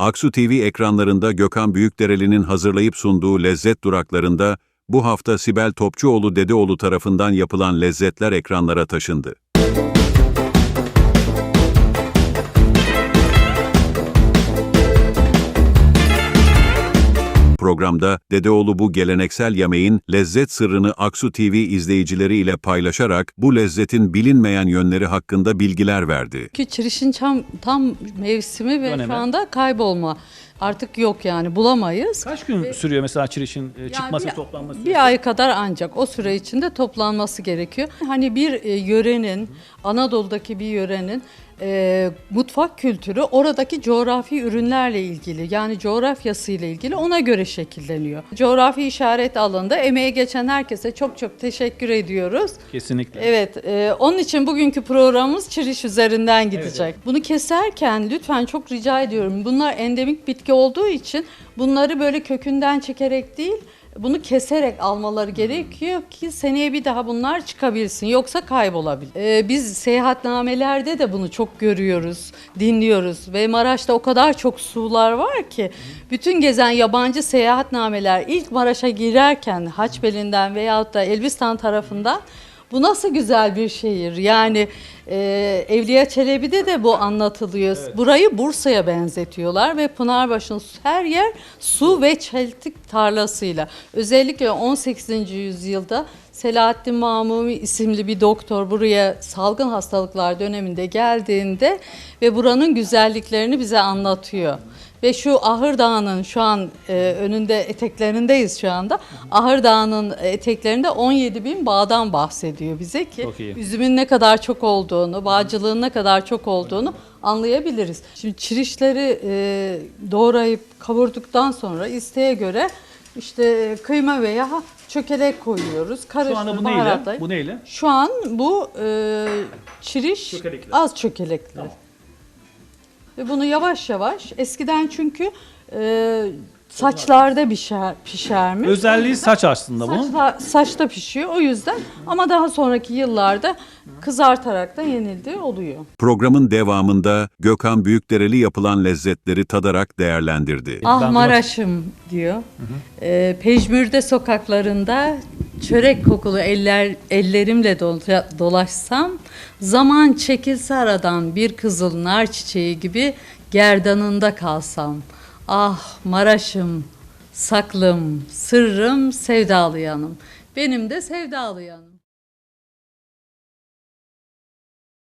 Aksu TV ekranlarında Gökhan Büyükdereli'nin hazırlayıp sunduğu lezzet duraklarında bu hafta Sibel Topçuoğlu Dedeoğlu tarafından yapılan lezzetler ekranlara taşındı. Programda Dedeoğlu bu geleneksel yemeğin lezzet sırrını Aksu TV izleyicileri ile paylaşarak bu lezzetin bilinmeyen yönleri hakkında bilgiler verdi. Ki çirişin tam, tam mevsimi ve Dönemi. şu anda kaybolma artık yok yani bulamayız. Kaç gün sürüyor mesela çirişin e, çıkması, bir, toplanması? Bir ay kadar ancak o süre içinde toplanması gerekiyor. Hani bir e, yörenin, Anadolu'daki bir yörenin e, mutfak kültürü oradaki coğrafi ürünlerle ilgili yani coğrafyasıyla ilgili ona göre şekilleniyor. Coğrafi işaret alanında emeğe geçen herkese çok çok teşekkür ediyoruz. Kesinlikle. Evet, e, onun için bugünkü programımız çiriş üzerinden gidecek. Bunu keserken lütfen çok rica ediyorum. Bunlar endemik bitki olduğu için bunları böyle kökünden çekerek değil, bunu keserek almaları gerekiyor ki seneye bir daha bunlar çıkabilsin. Yoksa kaybolabilir. E, biz seyahatnamelerde de bunu çok görüyoruz, dinliyoruz ve Maraş'ta o kadar çok sular var ki bütün gezen yabancı seyahatnameler ilk Maraş'a girerken Haçbeli'nden veyahut da Elbistan tarafından bu nasıl güzel bir şehir. Yani e, Evliya Çelebi'de de bu anlatılıyor. Burayı Bursa'ya benzetiyorlar ve Pınarbaşı'nın her yer su ve çeltik tarlasıyla. Özellikle 18. yüzyılda Selahattin Mamumi isimli bir doktor buraya salgın hastalıklar döneminde geldiğinde ve buranın güzelliklerini bize anlatıyor. Ve şu Ahır Dağı'nın şu an e, önünde eteklerindeyiz şu anda. Ahır Dağı'nın eteklerinde 17 bin bağdan bahsediyor bize ki üzümün ne kadar çok olduğunu, bağcılığın ne kadar çok olduğunu anlayabiliriz. Şimdi çirişleri e, doğrayıp kavurduktan sonra isteğe göre işte kıyma veya çökelek koyuyoruz. Şu Karıştırıp anda bu neyle? baharatlayıp- Bu neyle? Şu an bu e, çiriş Çökelekli. az çökelekli. Ve bunu yavaş yavaş eskiden çünkü e, saçlarda pişer, pişermiş. Özelliği saç aslında bunun. Saçla, saçta pişiyor o yüzden ama daha sonraki yıllarda kızartarak da yenildiği oluyor. Programın devamında Gökhan Büyükdereli yapılan lezzetleri tadarak değerlendirdi. Ah Maraş'ım diyor. Ee, Pejmürde sokaklarında çörek kokulu eller ellerimle dola- dolaşsam zaman çekilse aradan bir kızıl nar çiçeği gibi gerdanında kalsam. Ah Maraş'ım, saklım, sırrım, sevdalı yanım. Benim de sevdalı yanım.